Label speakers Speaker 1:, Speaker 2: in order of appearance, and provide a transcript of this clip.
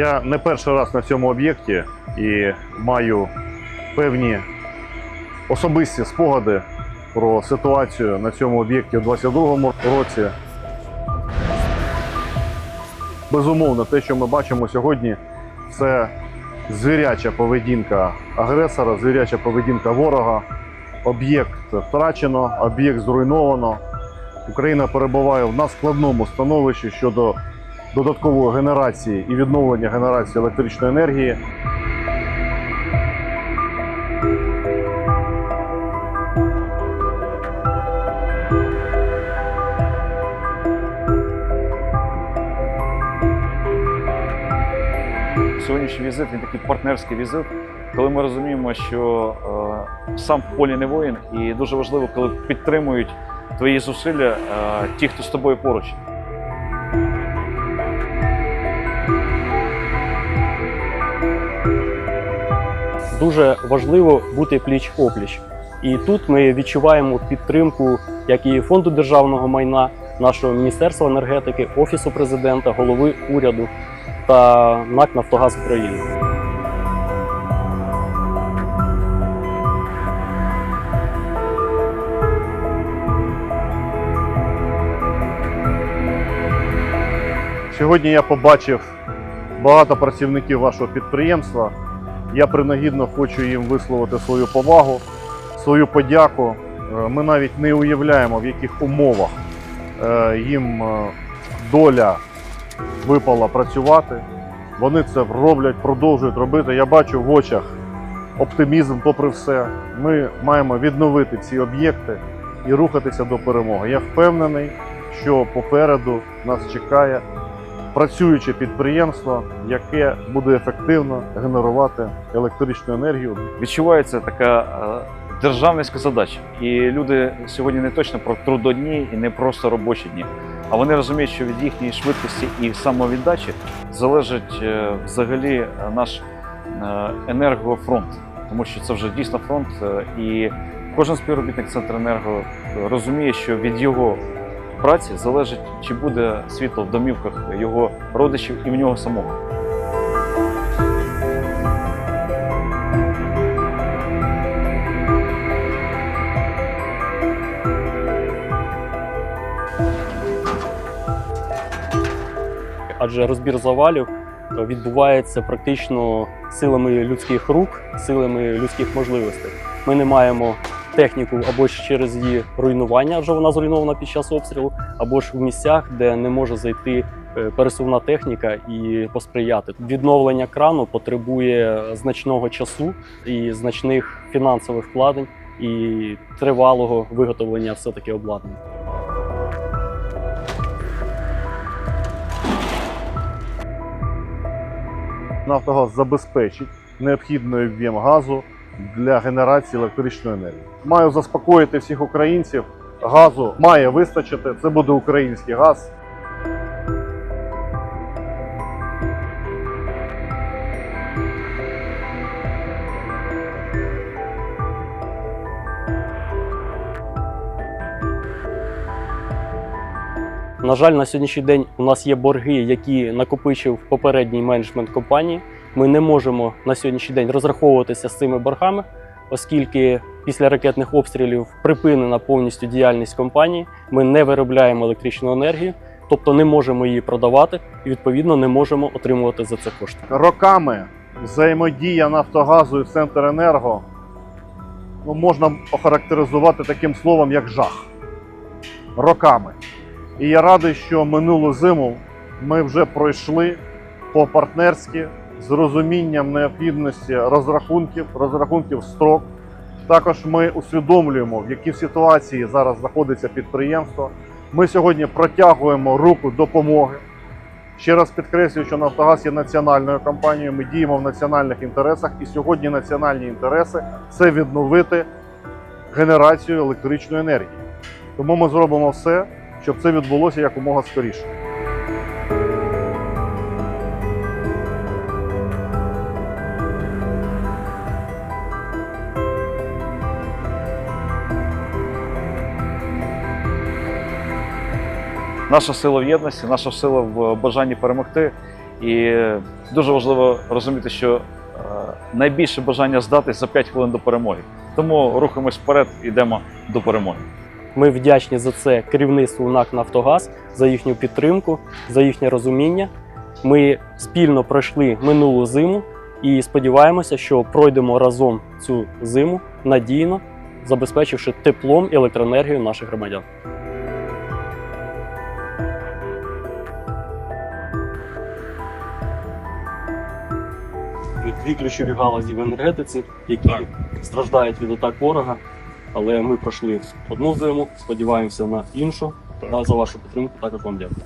Speaker 1: Я не перший раз на цьому об'єкті і маю певні особисті спогади про ситуацію на цьому об'єкті у 2022 році. Безумовно, те, що ми бачимо сьогодні, це звіряча поведінка агресора, звіряча поведінка ворога. Об'єкт втрачено, об'єкт зруйновано. Україна перебуває в надскладному становищі щодо додаткової генерації і відновлення генерації електричної енергії.
Speaker 2: Сьогоднішній візит він такий партнерський візит, коли ми розуміємо, що е, сам в полі не воїн, і дуже важливо, коли підтримують твої зусилля е, ті, хто з тобою поруч.
Speaker 3: Дуже важливо бути пліч опліч. І тут ми відчуваємо підтримку як і фонду державного майна, нашого міністерства енергетики, офісу президента, голови уряду та НАК Нафтогаз України.
Speaker 1: Сьогодні я побачив багато працівників вашого підприємства. Я принагідно хочу їм висловити свою повагу, свою подяку. Е, Ми навіть не уявляємо, в яких умовах е, їм е, доля випала працювати. Вони це роблять, продовжують робити. Я бачу в очах оптимізм, попри все. Ми маємо відновити ці об'єкти і рухатися до перемоги. Я впевнений, що попереду нас чекає працююче підприємство, яке буде ефективно генерувати електричну енергію.
Speaker 2: Відчувається така е, державницька задача. І люди сьогодні не точно про трудодні і не просто робочі дні, а вони розуміють, що від їхньої швидкості і самовіддачі залежить е, взагалі е, наш енергофронт, тому що це вже дійсно фронт, і кожен співробітник Центренерго розуміє, що від його праці залежить, чи буде світло в домівках його родичів і в нього самого.
Speaker 3: адже розбір завалів відбувається практично силами людських рук, силами людських можливостей. Ми не маємо техніку або ж через її руйнування, вже вона зруйнована під час обстрілу, або ж в місцях, де не може зайти е, пересувна техніка і посприяти. Відновлення крану потребує значного часу і значних фінансових вкладень і тривалого виготовлення все таки обладнання.
Speaker 1: Нафтогаз забезпечить необхідний об'єм газу для генерації електричної енергії. Маю заспокоїти всіх українців. Газу має вистачити. Це буде український газ.
Speaker 3: На жаль, на сьогоднішній день у нас є борги, які накопичив попередній менеджмент компанії. Ми не можемо на сьогоднішній день розраховуватися з цими боргами, оскільки після ракетних обстрілів припинена повністю діяльність компанії. Ми не виробляємо електричну енергію, тобто не можемо її продавати і відповідно не можемо отримувати за це кошти.
Speaker 1: Роками взаємодія Нафтогазу і Центренерго ну, можна охарактеризувати таким словом, як жах. Роками. І я радий, що минулу зиму ми вже пройшли по-партнерськи з розумінням необхідності розрахунків, розрахунків строк. Також ми усвідомлюємо, в якій ситуації зараз знаходиться підприємство. Ми сьогодні протягуємо руку допомоги. Ще раз підкреслюю, що Нафтогаз є національною компанією. Ми діємо в національних інтересах, і сьогодні національні інтереси це відновити генерацію електричної енергії. Тому ми зробимо все, щоб це відбулося якомога скоріше.
Speaker 2: Наша сила в єдності, наша сила в бажанні перемогти. І дуже важливо розуміти, що е, найбільше бажання здатись за 5 хвилин до перемоги. Тому рухаємось вперед, йдемо до перемоги.
Speaker 3: Ми вдячні за це керівництву НАК Нафтогаз, за їхню підтримку, за їхнє розуміння. Ми спільно пройшли минулу зиму і сподіваємося, що пройдемо разом цю зиму надійно, забезпечивши теплом і електроенергією наших громадян. Дві ключові галузі в енергетиці, які страждають від атак ворога. Але ми пройшли одну зиму, сподіваємося на іншу. Та за вашу підтримку також вам дякую.